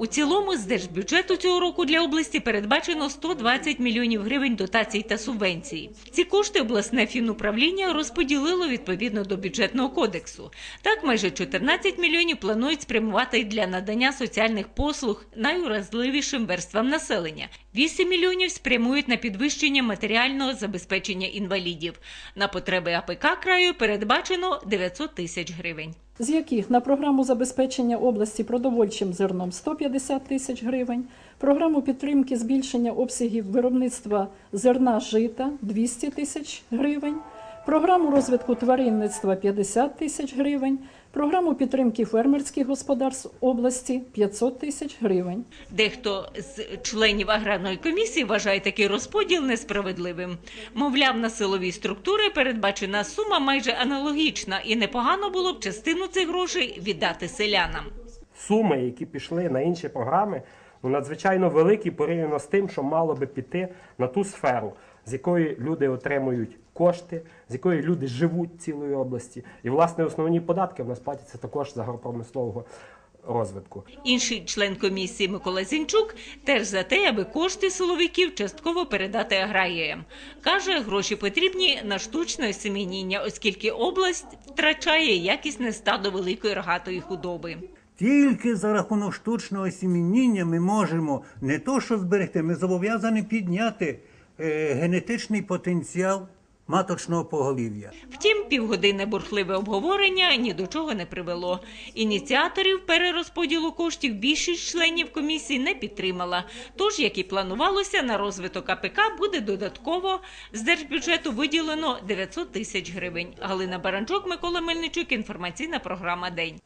У цілому з держбюджету цього року для області передбачено 120 мільйонів гривень дотацій та субвенцій. Ці кошти обласне фінуправління розподілило відповідно до бюджетного кодексу. Так, майже 14 мільйонів планують спрямувати для надання соціальних послуг найуразливішим верствам населення. 8 мільйонів спрямують на підвищення матеріального забезпечення інвалідів. На потреби АПК краю передбачено 900 тисяч гривень. з яких на програму забезпечення області продовольчим зерном 150 тисяч гривень, програму підтримки збільшення обсягів виробництва зерна жита 200 тисяч гривень, програму розвитку тваринництва 50 тисяч гривень, програму підтримки фермерських господарств області 500 тисяч гривень. Дехто з членів аграрної комісії вважає такий розподіл несправедливим. Мовляв, на силові структури передбачена сума майже аналогічна, і непогано було б частину цих грошей віддати селянам. суми, які пішли на інші програми, ну надзвичайно великі порівняно з тим, що мало би піти на ту сферу, з якої люди отримують кошти, з якої люди живуть цілої області. І власне основні податки в нас платяться також з агропромислового розвитку. Інший член комісії Микола Зінчук теж за те, аби кошти силовиків частково передати аграріям. Каже, гроші потрібні на штучне осемініння, оскільки область втрачає якісне стадо великої рогатої худоби. Тільки за рахунок штучного сіміння ми можемо не то, що зберегти, ми зобов'язані підняти е, генетичний потенціал маточного поголів'я. Втім, півгодинне бурхливе обговорення ні до чого не привело. Ініціаторів перерозподілу коштів більшість членів комісії не підтримала. Тож, як і планувалося, на розвиток АПК буде додатково з держбюджету виділено 900 тисяч гривень. Галина Баранчук, Микола Мельничук. Інформаційна програма День.